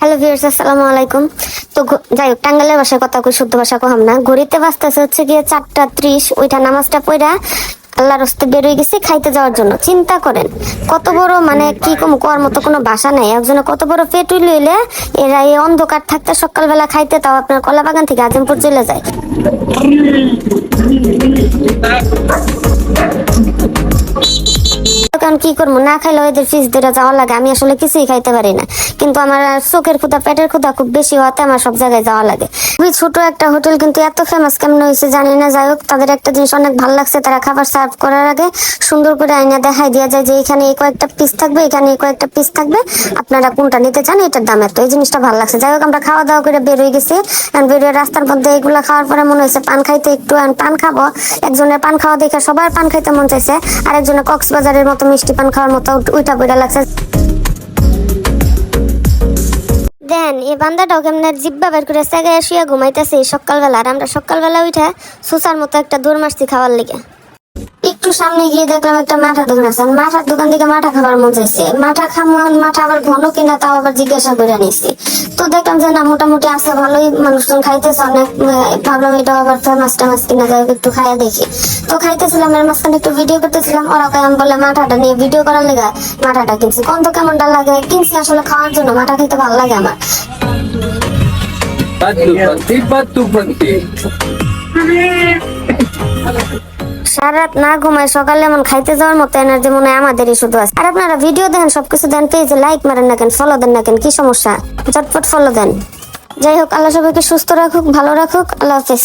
Hello viewers আসসালামু আলাইকুম। তো যাই হোক টাঙ্গালের ভাষায় কথা কই, শুদ্ধ ভাষা কহাম না। ঘড়িতে বাঁচতেছে হচ্ছে গিয়ে চারটা ত্রিশ ওইটা নামাজটা পড়া আল্লাহর হস্তে বেরোয় গেছে খাইতে যাওয়ার জন্য। চিন্তা করেন, কত বড় মানে কি কম করার মতো কোনো বাসা নাই। একজনে কত বড় পেট লইলে এরা এই অন্ধকার থাকতে সকালবেলা খাইতে তাও আপনার কলা বাগান থেকে আজিমপুর চলে যায়। কি করব? না খাইলে এদের ফিস ধরে যাওয়া লাগে। আমি আসলে কিছুই খাইতে পারি না। কিন্তু আমার চোখের ক্ষুদা পেটের ক্ষুদা খুব বেশি হওয়াতে আমার সব জায়গায় যাওয়া লাগে। খুবই ছোট একটা হোটেল, কিন্তু এত ফেমাস কেমন হয়েছে জানি না। যাই হোক, তাদের একটা জিনিস অনেক ভালো লাগছে। তারা খাবার সার্ভ করার আগে সুন্দর করে আইনা দেখাই দেওয়া যায় যে, এখানে এই কয়েকটা পিস থাকবে, এখানে এই কয়েকটা পিস থাকবে। আপনারা কোনটা নিতে চান, এটার দাম এত। এই জিনিসটা ভালো লাগছে। যাই হোক, আমরা খাওয়া দাওয়া করে বেরোয় গেছি। বেরোয় রাস্তার মধ্যে এগুলা খাওয়ার পরে মনে হয়েছে পান খাইতে একটু পান খাব। একজনের পান খাওয়া দেখে সবার পান খাইতে মন চাইছে। আর একজনের কক্সবাজারের মতো মিষ্টি পান খাওয়ার মতো উইটা বইটা লাগছে। দেন, এই বান্দাটাও কেমনে জিব্বা বের করে সেগায় শুয়ে ঘুমাইতেছে সকালবেলা, আর আমরা সকালবেলা উঠে সুসার মতো একটা দৌড় খাওয়ার লিগে। একটু সামনে গিয়ে দেখলাম একটা মাঠা দোকান আছে। মাঠার দোকান থেকে মাঠা খাবার মন চাইছে। মাঠা খামো মাঠা আবার ঘন কিনা তাও আবার জিজ্ঞাসা করে নিছি তো দেখলাম যে না মোটামুটি আছে ভালোই মানুষজন খাইতেছে অনেক। ভাবলাম এটা আবার ফেমাস টেমাস কিনা যাই একটু খাইয়া দেখি। তো খাইতেছিলাম এর মাঝখানে একটু ভিডিও করতেছিলাম। ওরা আমি বলে মাঠাটা নিয়ে ভিডিও করার লেগে মাঠাটা কিনছি। গন্ধ কেমনটা লাগে? কিনছি আসলে খাওয়ার জন্য মাঠা খেতে ভালো লাগে আমার। Batu pati, batu pati. সারা না ঘুমায় সকালে এমন খাইতে যাওয়ার মতো এনার্জি মনে হয় আমাদেরই শুধু আছে। আর আপনারা ভিডিও দেখেন, সবকিছু দেন পেজে লাইক মারেন না কেন ফলো দেন না কেন, কি সমস্যা? ঝটপট ফলো দেন। যাই হোক, আল্লাহ সবাইকে সুস্থ রাখুক, ভালো রাখুক, আল্লাহ হাফেজ।